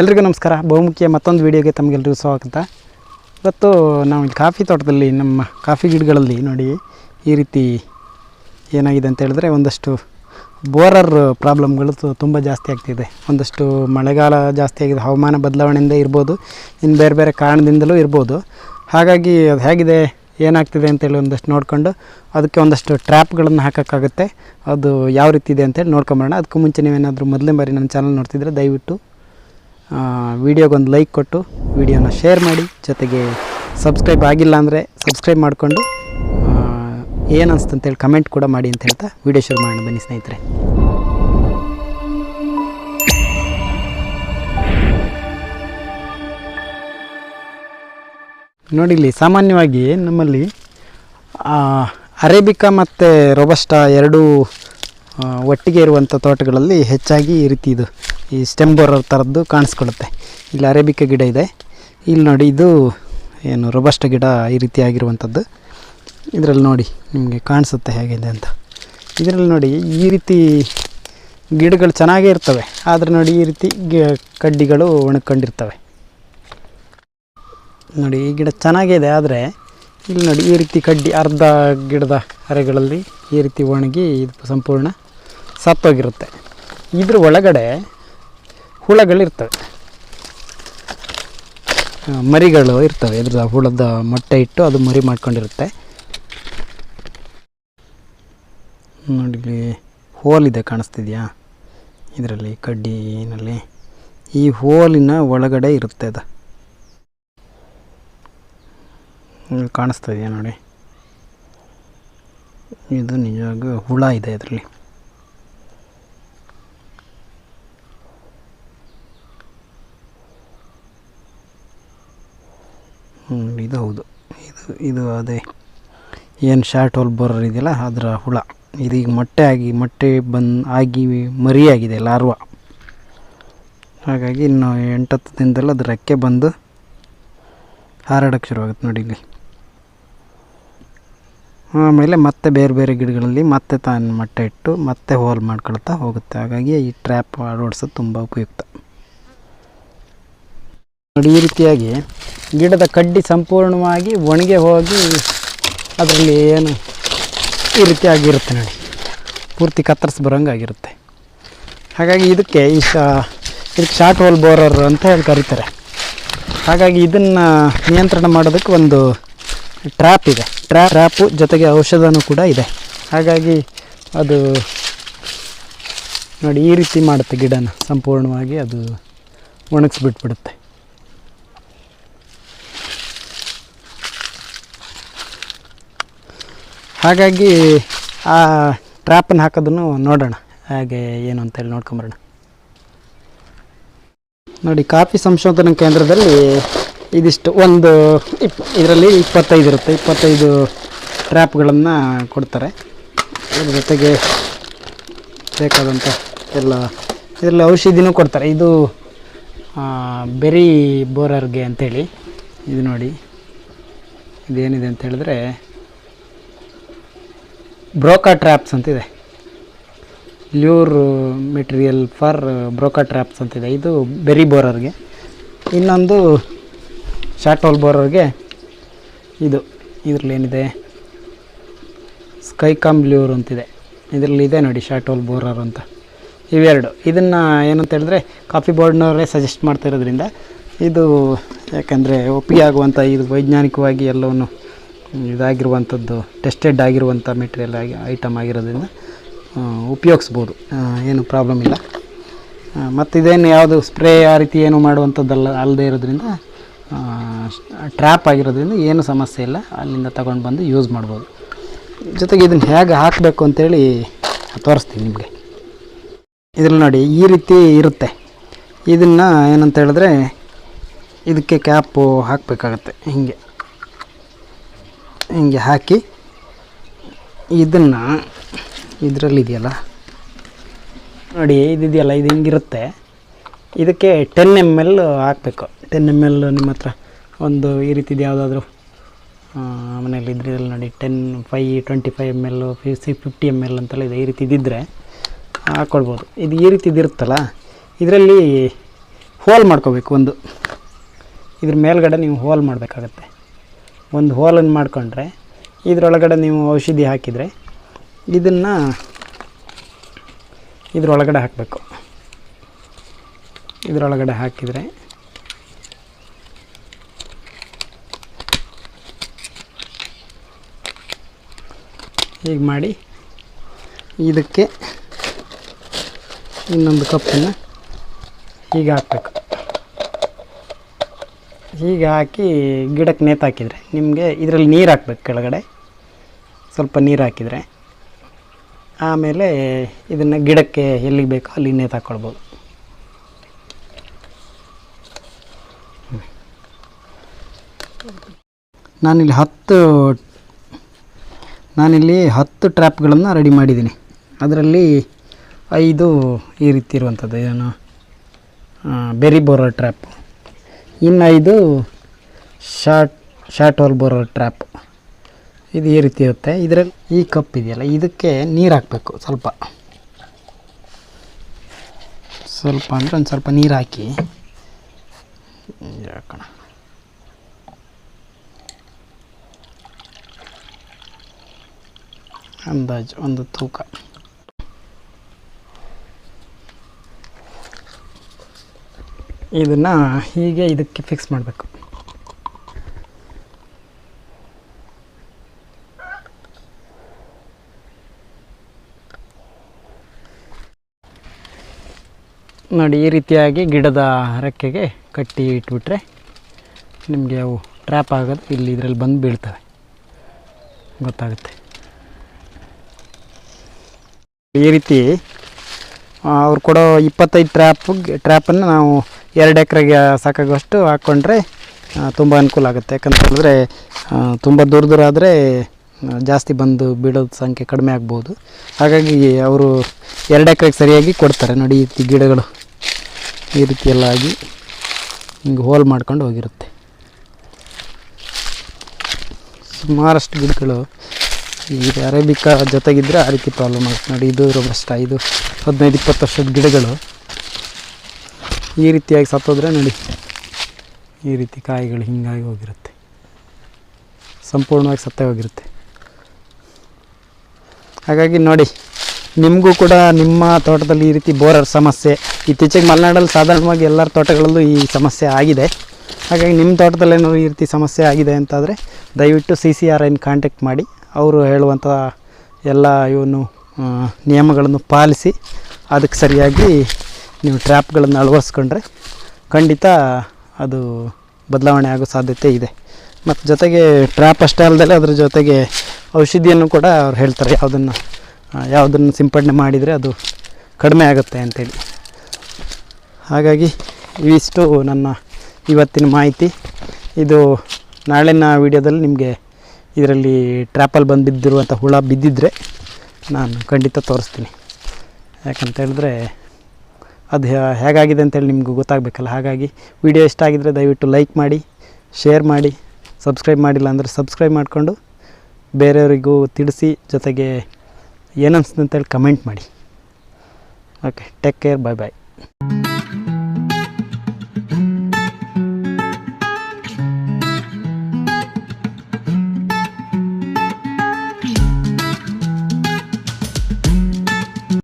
ಎಲ್ರಿಗೂ ನಮಸ್ಕಾರ. ಬಹುಮುಖ್ಯ ಮತ್ತೊಂದು ವಿಡಿಯೋಗೆ ತಮಗೆಲ್ಲರಿಗೂ ಸ್ವಾಗತ. ಇವತ್ತು ನಾವು ಇಲ್ಲಿ ಕಾಫಿ ತೋಟದಲ್ಲಿ, ನಮ್ಮ ಕಾಫಿ ಗಿಡಗಳಲ್ಲಿ ನೋಡಿ ಈ ರೀತಿ ಏನಾಗಿದೆ ಅಂತ ಹೇಳಿದ್ರೆ ಒಂದಷ್ಟು ಬೋರರ್ ಪ್ರಾಬ್ಲಮ್ಗಳು ತುಂಬ ಜಾಸ್ತಿ ಆಗ್ತಿದೆ. ಒಂದಷ್ಟು ಮಳೆಗಾಲ ಜಾಸ್ತಿ ಆಗಿದೆ. ಹವಾಮಾನ ಬದಲಾವಣೆಯಿಂದ ಇರ್ಬೋದು ಇನ್ನು ಬೇರೆ ಬೇರೆ ಕಾರಣದಿಂದಲೂ ಇರ್ಬೋದು. ಹಾಗಾಗಿ ಅದು ಹೇಗಿದೆ, ಏನಾಗ್ತಿದೆ ಅಂತೇಳಿ ಒಂದಷ್ಟು ನೋಡಿಕೊಂಡು ಅದಕ್ಕೆ ಒಂದಷ್ಟು ಟ್ರ್ಯಾಪ್ಗಳನ್ನು ಹಾಕೋಕ್ಕಾಗುತ್ತೆ. ಅದು ಯಾವ ರೀತಿ ಇದೆ ಅಂತೇಳಿ ನೋಡ್ಕೊಂಬರೋಣ. ಅದಕ್ಕೂ ಮುಂಚೆ ನೀವೇನಾದರೂ ಮೊದಲನೇ ಬಾರಿ ನನ್ನ ಚಾನಲ್ ನೋಡ್ತಿದ್ರೆ ದಯವಿಟ್ಟು ವಿಡಿಯೋಗೊಂದು ಲೈಕ್ ಕೊಟ್ಟು ವಿಡಿಯೋನ ಶೇರ್ ಮಾಡಿ, ಜೊತೆಗೆ ಸಬ್ಸ್ಕ್ರೈಬ್ ಆಗಿಲ್ಲ ಅಂದರೆ ಸಬ್ಸ್ಕ್ರೈಬ್ ಮಾಡಿಕೊಂಡು ಏನು ಕಮೆಂಟ್ ಕೂಡ ಮಾಡಿ ಅಂತ ಹೇಳ್ತಾ ವಿಡಿಯೋ ಶೇರ್ ಮಾಡೋಣ ಬನ್ನಿ ಸ್ನೇಹಿತರೆ. ನೋಡಿ ಇಲ್ಲಿ ಸಾಮಾನ್ಯವಾಗಿ ನಮ್ಮಲ್ಲಿ ಅರೇಬಿಕಾ ಮತ್ತು ರೊಬಸ್ಟಾ ಎರಡೂ ಒಟ್ಟಿಗೆ ಇರುವಂಥ ತೋಟಗಳಲ್ಲಿ ಹೆಚ್ಚಾಗಿ ಈ ರೀತಿ ಇದು ಈ ಸ್ಟೆಮ್ ಬೋರರ್ ಥರದ್ದು ಕಾಣಿಸ್ಕೊಳ್ಳುತ್ತೆ. ಇಲ್ಲಿ ಅರೇಬಿಕ ಗಿಡ ಇದೆ. ಇಲ್ಲಿ ನೋಡಿ ಇದು ಏನು ರೊಬಸ್ಟ ಗಿಡ ಈ ರೀತಿ ಆಗಿರುವಂಥದ್ದು ಇದರಲ್ಲಿ ನೋಡಿ ನಿಮಗೆ ಕಾಣಿಸುತ್ತೆ ಹೇಗಿದೆ ಅಂತ. ಇದರಲ್ಲಿ ನೋಡಿ ಈ ರೀತಿ ಗಿಡಗಳು ಚೆನ್ನಾಗೇ ಇರ್ತವೆ. ಆದರೆ ನೋಡಿ ಈ ರೀತಿ ಗಿ- ಕಡ್ಡಿಗಳು ಒಣಕೊಂಡಿರ್ತವೆ ನೋಡಿ ಈ ಗಿಡ ಚೆನ್ನಾಗಿದೆ ಆದರೆ ಇಲ್ಲಿ ನೋಡಿ ಈ ರೀತಿ ಕಡ್ಡಿ ಅರ್ಧ ಗಿಡದ ಅರೆಗಳಲ್ಲಿ ಈ ರೀತಿ ಒಣಗಿ ಇದು ಸಂಪೂರ್ಣ ಸತ್ತೋಗಿರುತ್ತೆ. ಇದ್ರ ಒಳಗಡೆ ಹುಳಗಳಿರ್ತವೆ. ಮರಿಗಳು ಇರ್ತವೆ. ಇದ್ರ ಹುಳದ ಮೊಟ್ಟೆ ಇಟ್ಟು ಅದು ಮರಿ ಮಾಡ್ಕೊಂಡಿರುತ್ತೆ. ನೋಡಿ ಹೋಲ್ ಇದೆ ಕಾಣಿಸ್ತಿದೆಯಾ? ಇದರಲ್ಲಿ, ಕಡ್ಡಿನಲ್ಲಿ. ಈ ಹೋಲಿನ ಒಳಗಡೆ ಇರುತ್ತೆ ಅದು. ಕಾಣಿಸ್ತಾ ಇದೆಯಾ ನೋಡಿ? ಇದು ನಿಜವಾಗ ಹುಳ ಇದೆ ಇದರಲ್ಲಿ. ಇದು ಹೌದು. ಇದು ಇದು ಅದೇ. ಏನು ಶಾರ್ಟ್ ಹೋಲ್ ಬರೋರ್ ಇದೆಯಲ್ಲ, ಅದರ ಹುಳ. ಇದೀಗ ಮೊಟ್ಟೆ ಆಗಿ, ಮೊಟ್ಟೆ ಬಂದು, ಆಗಿ ಮರಿಯಾಗಿದೆ, ಲಾರ್ವ. ಹಾಗಾಗಿ ಇನ್ನು ಎಂಟತ್ತು ದಿನದಲ್ಲಿ ಅದು ರೆಕ್ಕೆ ಬಂದು ಹಾರಾಡೋಕ್ಕೆ ಶುರುವಾಗುತ್ತೆ ನೋಡಿ ಇಲ್ಲಿ. ಆಮೇಲೆ ಮತ್ತೆ ಬೇರೆ ಬೇರೆ ಗಿಡಗಳಲ್ಲಿ ಮತ್ತೆ ತಾನು ಮೊಟ್ಟೆ ಇಟ್ಟು ಮತ್ತೆ ಹೋಲ್ ಮಾಡ್ಕೊಳ್ತಾ ಹೋಗುತ್ತೆ. ಹಾಗಾಗಿ ಈ ಟ್ರ್ಯಾಪ್ ಅಳವಡಿಸೋದು ತುಂಬ ಉಪಯುಕ್ತ. ನೋಡಿ ಈ ರೀತಿಯಾಗಿ ಗಿಡದ ಕಡ್ಡಿ ಸಂಪೂರ್ಣವಾಗಿ ಒಣಗಿ ಹೋಗಿ ಅದರಲ್ಲಿ ಏನು ಈ ರೀತಿಯಾಗಿರುತ್ತೆ ನೋಡಿ. ಪೂರ್ತಿ ಕತ್ತರಿಸಿ ಬರೋಂಗೆ ಆಗಿರುತ್ತೆ. ಹಾಗಾಗಿ ಇದಕ್ಕೆ ಈ ಶಾ, ಇದಕ್ಕೆ ಶಾರ್ಟ್ ಹೋಲ್ ಬೋರರ್ ಅಂತ ಹೇಳಿ ಕರೀತಾರೆ. ಹಾಗಾಗಿ ಇದನ್ನು ನಿಯಂತ್ರಣ ಮಾಡೋದಕ್ಕೆ ಒಂದು ಟ್ರ್ಯಾಪ್ ಇದೆ. ಟ್ರ್ಯಾ, ಟ್ರ್ಯಾಪು ಜೊತೆಗೆ ಔಷಧನೂ ಕೂಡ ಇದೆ. ಹಾಗಾಗಿ ಅದು ನೋಡಿ ಈ ರೀತಿ ಮಾಡುತ್ತೆ ಗಿಡನ. ಸಂಪೂರ್ಣವಾಗಿ ಅದು ಒಣಗಿಸ್ಬಿಟ್ಬಿಡುತ್ತೆ. ಹಾಗಾಗಿ ಆ ಟ್ರ್ಯಾಪನ್ನು ಹಾಕೋದನ್ನು ನೋಡೋಣ. ಹಾಗೆ ಏನು ಅಂತೇಳಿ ನೋಡ್ಕೊಂಬರೋಣ. ನೋಡಿ, ಕಾಫಿ ಸಂಶೋಧನಾ ಕೇಂದ್ರದಲ್ಲಿ ಇದಿಷ್ಟು ಒಂದು ಇಪ್, ಇದರಲ್ಲಿ ಇಪ್ಪತ್ತೈದು ಇರುತ್ತೆ. ಇಪ್ಪತ್ತೈದು ಟ್ರ್ಯಾಪ್ಗಳನ್ನು ಕೊಡ್ತಾರೆ. ಅದ್ರ ಜೊತೆಗೆ ಬೇಕಾದಂಥ ಎಲ್ಲ ಇದರಲ್ಲಿ ಔಷಧಿನೂ ಕೊಡ್ತಾರೆ. ಇದು ಬೆರಿ ಬೋರರ್ಗೆ ಅಂಥೇಳಿ ಇದು ನೋಡಿ, ಇದೇನಿದೆ ಅಂತ ಹೇಳಿದ್ರೆ ಬ್ರೋಕಾ ಟ್ರ್ಯಾಪ್ಸ್ ಅಂತಿದೆ. ಲ್ಯೂರ್ ಮೆಟೀರಿಯಲ್ ಫಾರ್ ಬ್ರೋಕಾ ಟ್ರ್ಯಾಪ್ಸ್ ಅಂತಿದೆ. ಇದು ಬೆರಿ ಬೋರರ್ಗೆ ಇನ್ನೊಂದು ಶಾರ್ಟ್ ಹೋಲ್ ಬೋರರ್ಗೆ ಇದು. ಇದರಲ್ಲಿ ಏನಿದೆ ಸ್ಕೈಕಾಮ್ ಲ್ಯೂರ್ ಅಂತಿದೆ. ಇದರಲ್ಲಿ ಇದೆ ನೋಡಿ ಶಾರ್ಟ್ ಹೋಲ್ ಬೋರರ್ ಅಂತ. ಇವೆರಡು. ಇದನ್ನು ಏನಂತ ಹೇಳಿದ್ರೆ ಕಾಫಿ ಬೋರ್ಡ್ನವರೇ ಸಜೆಸ್ಟ್ ಮಾಡ್ತಾ ಇರೋದ್ರಿಂದ ಇದು ಯಾಕಂದರೆ ಒಪ್ಪಿಗೆ ಆಗುವಂಥ ಇದು ವೈಜ್ಞಾನಿಕವಾಗಿ ಎಲ್ಲವನ್ನು ಇದಾಗಿರುವಂಥದ್ದು ಟೆಸ್ಟೆಡ್ ಆಗಿರುವಂಥ ಮೆಟೀರಿಯಲ್ ಆಗಿ ಐಟಮ್ ಆಗಿರೋದ್ರಿಂದ ಉಪಯೋಗಿಸ್ಬೋದು. ಏನು ಪ್ರಾಬ್ಲಮ್ ಇಲ್ಲ. ಮತ್ತು ಇದೇನು ಯಾವುದು ಸ್ಪ್ರೇ ಆ ರೀತಿ ಏನು ಮಾಡುವಂಥದ್ದಲ್ಲ, ಅಲ್ಲದೆ ಇರೋದ್ರಿಂದ ಟ್ರ್ಯಾಪ್ ಆಗಿರೋದ್ರಿಂದ ಏನು ಸಮಸ್ಯೆ ಇಲ್ಲ. ಅಲ್ಲಿಂದ ತಗೊಂಡು ಬಂದು ಯೂಸ್ ಮಾಡ್ಬೋದು. ಜೊತೆಗೆ ಇದನ್ನು ಹೇಗೆ ಹಾಕಬೇಕು ಅಂತೇಳಿ ತೋರಿಸ್ತೀನಿ ನಿಮಗೆ. ಇದ್ರಲ್ಲಿ ನೋಡಿ, ಈ ರೀತಿ ಇರುತ್ತೆ. ಇದನ್ನು ಏನಂತ ಹೇಳಿದ್ರೆ, ಇದಕ್ಕೆ ಕ್ಯಾಪು ಹಾಕಬೇಕಾಗತ್ತೆ, ಹಿಂಗೆ. ಹಿಂಗೆ ಹಾಕಿ ಇದನ್ನು ಇದರಲ್ಲಿ ಇದೆಯಲ್ಲ ನೋಡಿ, ಇದಿದೆಯಲ್ಲ, ಇದು ಹಿಂಗಿರುತ್ತೆ. ಇದಕ್ಕೆ ಟೆನ್ ಎಂ ಎಲ್ ಹಾಕಬೇಕು. ಟೆನ್ ಎಂ ಎಲ್ ನಿಮ್ಮ ಹತ್ರ ಒಂದು ಈ ರೀತಿದು ಯಾವುದಾದ್ರೂ ಮನೇಲಿ ಇದ್ರಲ್ಲಿ ನೋಡಿ ten five twenty five M L C fifty M L ಅಂತೆಲ್ಲ ಇದೆ, ಈ ರೀತಿ ಇದ್ದಿದ್ದರೆ ಹಾಕ್ಕೊಳ್ಬೋದು ಇದು ಈ ರೀತಿ ಇದಿರುತ್ತಲ್ಲ ಇದರಲ್ಲಿ ಹೋಲ್ ಮಾಡ್ಕೋಬೇಕು ಒಂದು. ಇದ್ರ ಮೇಲ್ಗಡೆ ನೀವು ಹೋಲ್ ಮಾಡಬೇಕಾಗತ್ತೆ. ಒಂದು ಹೋಲನ್ನು ಮಾಡಿಕೊಂಡ್ರೆ ಇದರೊಳಗಡೆ ನೀವು ಔಷಧಿ ಹಾಕಿದರೆ ಇದನ್ನು ಇದರೊಳಗಡೆ ಹಾಕಬೇಕು. ಇದರೊಳಗಡೆ ಹಾಕಿದರೆ ಹೀಗೆ ಮಾಡಿ ಇದಕ್ಕೆ ಇನ್ನೊಂದು ಕಪ್ಪನ್ನು ಹೀಗೆ ಹಾಕಬೇಕು. ಹೀಗೆ ಹಾಕಿ ಗಿಡಕ್ಕೆ ನೇತು ಹಾಕಿದರೆ, ನಿಮಗೆ ಇದರಲ್ಲಿ ನೀರು ಹಾಕ್ಬೇಕು ಕೆಳಗಡೆ. ಸ್ವಲ್ಪ ನೀರು ಹಾಕಿದರೆ, ಆಮೇಲೆ ಇದನ್ನು ಗಿಡಕ್ಕೆ ಎಲ್ಲಿಗೆ ಬೇಕೋ ಅಲ್ಲಿ ನೇತು ಹಾಕ್ಕೊಳ್ಬೋದು. ನಾನಿಲ್ಲಿ ಹತ್ತು ನಾನಿಲ್ಲಿ ಹತ್ತು ಟ್ರ್ಯಾಪ್ಗಳನ್ನು ರೆಡಿ ಮಾಡಿದ್ದೀನಿ. ಅದರಲ್ಲಿ ಐದು ಈ ರೀತಿ ಇರುವಂಥದ್ದು, ಏನು ಬೆರಿ ಬೋರರ್ ಟ್ರ್ಯಾಪ್. ಇನ್ನು ಇದು ಶಾರ್ಟ್ ಶಾರ್ಟ್ ಹೋಲ್ ಬರೋ ಟ್ರ್ಯಾಪ್ ಇದು ಈ ರೀತಿ ಇರುತ್ತೆ. ಇದರಲ್ಲಿ ಈ ಕಪ್ ಇದೆಯಲ್ಲ, ಇದಕ್ಕೆ ನೀರು ಹಾಕಬೇಕು ಸ್ವಲ್ಪ. ಸ್ವಲ್ಪ ಅಂದರೆ ಒಂದು ಸ್ವಲ್ಪ ನೀರು ಹಾಕಿ. ಹಾಕೋಣ. ಅಂದಾಜು ಒಂದು ತೂಕ. ಇದನ್ನು ಹೀಗೆ ಇದಕ್ಕೆ ಫಿಕ್ಸ್ ಮಾಡಬೇಕು. ನೋಡಿ, ಈ ರೀತಿಯಾಗಿ ಗಿಡದ ರೆಕ್ಕೆಗೆ ಕಟ್ಟಿ ಇಟ್ಬಿಟ್ರೆ ನಿಮಗೆ ಅವು ಟ್ರ್ಯಾಪ್ ಆಗೋದು ಇಲ್ಲಿ ಇದರಲ್ಲಿ ಬಂದು ಬೀಳ್ತವೆ. ಗೊತ್ತಾಗುತ್ತೆ. ಈ ರೀತಿ ಅವ್ರು ಕೊಡೋ ಇಪ್ಪತ್ತೈದು ಟ್ರ್ಯಾಪ್ ಟ್ರ್ಯಾಪನ್ನು ನಾವು ಎರಡು ಎಕರೆಗೆ ಸಾಕಾಗುವಷ್ಟು ಹಾಕ್ಕೊಂಡ್ರೆ ತುಂಬ ಅನುಕೂಲ ಆಗುತ್ತೆ. ಯಾಕಂತ ಹೇಳಿದ್ರೆ ತುಂಬ ದೂರ ದೂರ ಆದರೆ ಜಾಸ್ತಿ ಬಂದು ಬೀಳೋದು ಸಂಖ್ಯೆ ಕಡಿಮೆ ಆಗ್ಬೋದು. ಹಾಗಾಗಿ ಅವರು ಎರಡು ಎಕರೆಗೆ ಸರಿಯಾಗಿ ಕೊಡ್ತಾರೆ. ನೋಡಿ, ಈ ರೀತಿ ಗಿಡಗಳು ಈ ರೀತಿ ಎಲ್ಲ ಆಗಿ ಹಿಂಗೆ ಹೋಲ್ ಮಾಡ್ಕೊಂಡು ಹೋಗಿರುತ್ತೆ. ಸುಮಾರಷ್ಟು ಗಿಡಗಳು ಈ ಅರೇಬಿಕಾ ಜೊತೆಗಿದ್ದರೆ ಆ ರೀತಿ ಪ್ರಾಬ್ಲಮ್ ಆಗುತ್ತೆ. ನೋಡಿ, ಇದು ರೋಬಸ್ಟ ಇದು ಹದಿನೈದು, ಇಪ್ಪತ್ತು ವರ್ಷದ ಗಿಡಗಳು. ಈ ರೀತಿಯಾಗಿ ಸತ್ತೋದ್ರೆ ನೋಡಿ. ಈ ರೀತಿ ಕಾಯಿಗಳು ಹಿಂಗಾಗಿ ಹೋಗಿರುತ್ತೆ. ಸಂಪೂರ್ಣವಾಗಿ ಸತ್ತೇ ಹೋಗಿರುತ್ತೆ. ಹಾಗಾಗಿ ನೋಡಿ, ನಿಮಗೂ ಕೂಡ ನಿಮ್ಮ ತೋಟದಲ್ಲಿ ಈ ರೀತಿ ಬೋರರ್ ಸಮಸ್ಯೆ, ಇತ್ತೀಚೆಗೆ ಮಲೆನಾಡಲ್ಲಿ ಸಾಧಾರಣವಾಗಿ ಎಲ್ಲರ ತೋಟಗಳಲ್ಲೂ ಈ ಸಮಸ್ಯೆ ಆಗಿದೆ. ಹಾಗಾಗಿ ನಿಮ್ಮ ತೋಟದಲ್ಲಿ ಏನಾದ್ರು ಈ ರೀತಿ ಸಮಸ್ಯೆ ಆಗಿದೆ ಅಂತಾದರೆ, ದಯವಿಟ್ಟು ಸಿ ಸಿ ಆರ್ ಐನ ಕಾಂಟ್ಯಾಕ್ಟ್ ಮಾಡಿ. ಅವರು ಹೇಳುವಂಥ ಎಲ್ಲ ಇವನು ನಿಯಮಗಳನ್ನು ಪಾಲಿಸಿ, ಅದಕ್ಕೆ ಸರಿಯಾಗಿ ನೀವು ಟ್ರ್ಯಾಪ್ಗಳನ್ನು ಅಳವಡಿಸ್ಕೊಂಡ್ರೆ ಖಂಡಿತ ಅದು ಬದಲಾವಣೆ ಆಗೋ ಸಾಧ್ಯತೆ ಇದೆ. ಮತ್ತು ಜೊತೆಗೆ ಟ್ರ್ಯಾಪ್ ಅಷ್ಟೇ ಅಲ್ಲದೆ ಅದ್ರ ಜೊತೆಗೆ ಔಷಧಿಯನ್ನು ಕೂಡ ಅವ್ರು ಹೇಳ್ತಾರೆ. ಯಾವುದನ್ನು ಯಾವುದನ್ನು ಸಿಂಪಡಣೆ ಮಾಡಿದರೆ ಅದು ಕಡಿಮೆ ಆಗುತ್ತೆ ಅಂತೇಳಿ. ಹಾಗಾಗಿ ಇವಿಷ್ಟು ನನ್ನ ಇವತ್ತಿನ ಮಾಹಿತಿ. ಇದು ನಾಳಿನ ವಿಡಿಯೋದಲ್ಲಿ ನಿಮಗೆ ಇದರಲ್ಲಿ ಟ್ರ್ಯಾಪಲ್ಲಿ ಬಂದು ಬಿದ್ದಿರುವಂಥ ಹುಳ ಬಿದ್ದಿದ್ದರೆ ನಾನು ಖಂಡಿತ ತೋರಿಸ್ತೀನಿ. ಯಾಕಂತ ಹೇಳಿದ್ರೆ ಅದು ಹೇಗಾಗಿದೆ ಅಂತೇಳಿ ನಿಮಗೂ ಗೊತ್ತಾಗಬೇಕಲ್ಲ. ಹಾಗಾಗಿ ವಿಡಿಯೋ ಇಷ್ಟ ಆಗಿದ್ದರೆ ದಯವಿಟ್ಟು ಲೈಕ್ ಮಾಡಿ, ಶೇರ್ ಮಾಡಿ, ಸಬ್ಸ್ಕ್ರೈಬ್ ಮಾಡಿಲ್ಲ ಅಂದರೆ ಸಬ್ಸ್ಕ್ರೈಬ್ ಮಾಡಿಕೊಂಡು ಬೇರೆಯವರಿಗೂ ತಿಳಿಸಿ, ಜೊತೆಗೆ ಏನನ್ಸ್ತಂತೇಳಿ ಕಮೆಂಟ್ ಮಾಡಿ. Okay take care bye bye